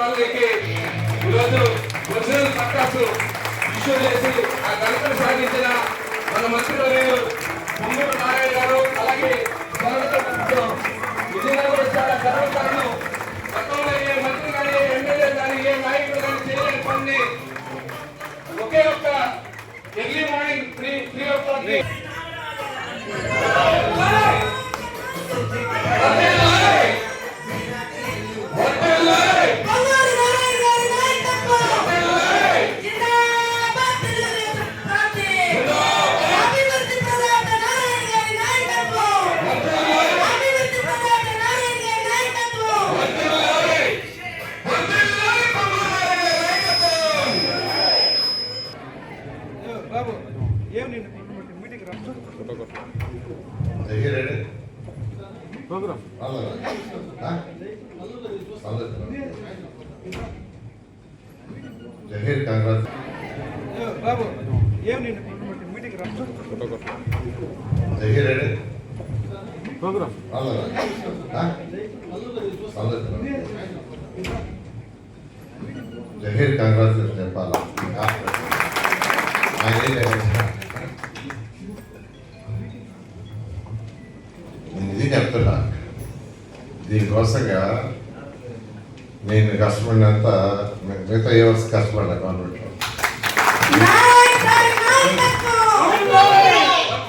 వాళ్ళకి ఈరోజు original పట్టాసు issue చేసి ఆ ఘనతను సాధించిన మన మంత్రివర్యులు పొంగూరు నారాయణ గారు అలాగే నిజంగా కూడా చాలా గర్వకారణం గతంలో ఏ మంత్రి కానీ ఎమ్మెల్యే కానీ ఏ నాయకుడు కానీ చేయలేని పని ఒకే ఒక్క early morning three three o'clock Zaheer Congress బాబు ఏం నిన్ను మీటింగ్ రా జహీర్ ప్రోగ్రామ్ జహీర్ కాంగ్రెస్ చెప్పాలా ఆయన దీనికోసంగా నేను కష్టపడినంత మిగతా ఏ వస్తు కష్టపడ్డా గవర్నమెంట్లో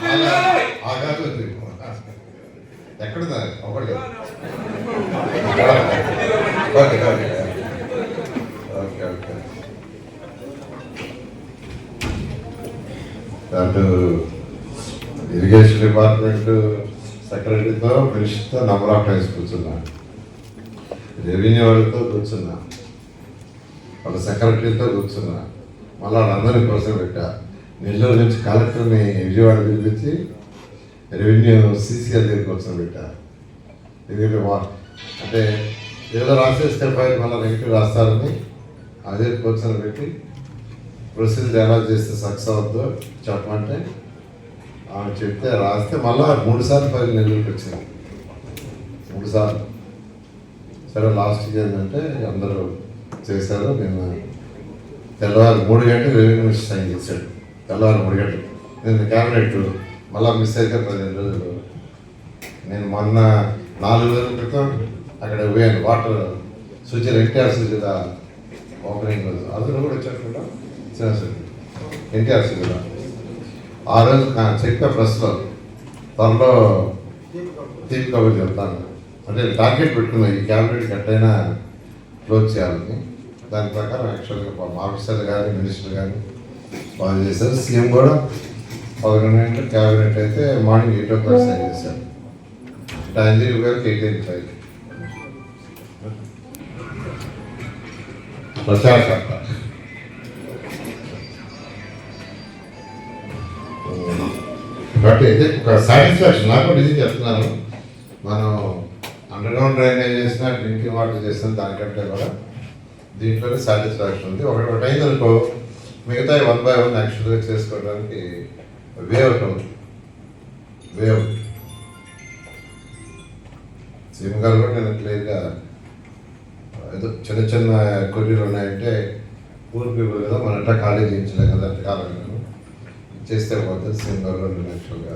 నారాయణ గారి నాయకత్వం ఒకటి ఓకే ఓకే. Okay okay. అటు ఇరిగేషన్ డిపార్ట్మెంట్ సెక్రటరీతో మినిస్టర్తో నంబర్ ఆఫ్ టైమ్స్ కూర్చున్నా రెవెన్యూ వాళ్ళతో కూర్చున్నా. వాళ్ళ సెక్రటరీతో కూర్చున్నా. మళ్ళీ వాళ్ళందరినీ కోసం పెట్టా. నెల్లూరు నుంచి కలెక్టర్ని విజయవాడ పిలిపించి రెవెన్యూ సీసీఆర్ దగ్గర కోసం పెట్టా. ఇది వా- అంటే ఏదో రాసేస్తే ఫైల్ మళ్ళీ నెగిటివ్ రాస్తారని అదే కూర్చొని పెట్టి ప్రొసీజర్ ఎలా చేస్తే సక్సెస్ అవుతుందో చెప్పమంటే ఆమె చెప్తే రాస్తే మళ్ళా మూడు సార్లు పది నెలలకు వచ్చింది మూడు సార్లు సరే లాస్ట్ ఏంటంటే అందరూ చేశారు. నేను తెల్లవారు మూడు గంటలు రెవెన్యూ మినిస్టర్ సైన్ చేశాడు. తెల్లవారు మూడు గంటలు నేను క్యాబినెట్ మళ్ళీ మిస్ అయితే పదిహేను రోజులు. నేను మొన్న నాలుగు రోజుల క్రితం అక్కడ పోయాను. వాటర్ సుచన ఎన్టీఆర్ సుచన ఓపెనింగ్ రోజు. అందులో కూడా వచ్చారు శ్రీనివాసరెడ్డి. ఎన్టీఆర్ సుచన. ఆ రోజు నా చెప్పే ప్రశ్నలో త్వరలో థీమ్ కవర్ చెప్తాను. అంటే టార్గెట్ పెట్టుకున్నా ఈ క్యాబినెట్ ఎట్టయినా క్లోజ్ చేయాలని. దాని ప్రకారం యాక్చువల్గా ఆఫీసర్లు కానీ మినిస్టర్ కానీ బాగా చేశారు. సీఎం కూడా పదకొండు గంటల క్యాబినెట్ అయితే morning eight o'clock sign చేశారు. డాంజీ గారికి ఎయిట్ ఎయిట్ ఫైవ్ ప్రచారకర్త కాబట్టి అయితే ఒక సాటిస్ఫాక్షన్ నాకు కూడా ఇది చెప్తున్నాను. మనం అండర్గ్రౌండ్ డ్రైనేజ్ చేసినా డ్రింకింగ్ వాటర్ చేసినా దానికంటే కూడా దీంట్లోనే సాటిస్ఫాక్షన్ ఉంది. ఒకటి ఒకటి అయిందనుకో మిగతా వన్ బై వన్ యాక్చువల్గా చేసుకోవడానికి వే అవుట్ ఉంది. వే అవుట్ సీఎం గారు కూడా నేను క్లియర్గా ఏదో చిన్న చిన్న కొర్రీలు ఉన్నాయంటే పూర్ పీపుల్ కదా మన ఖాళీ చేయించలేం కదా అంటే కాలం చేస్తే పోతే సీఎం గారు కూడా నేను యాక్చువల్గా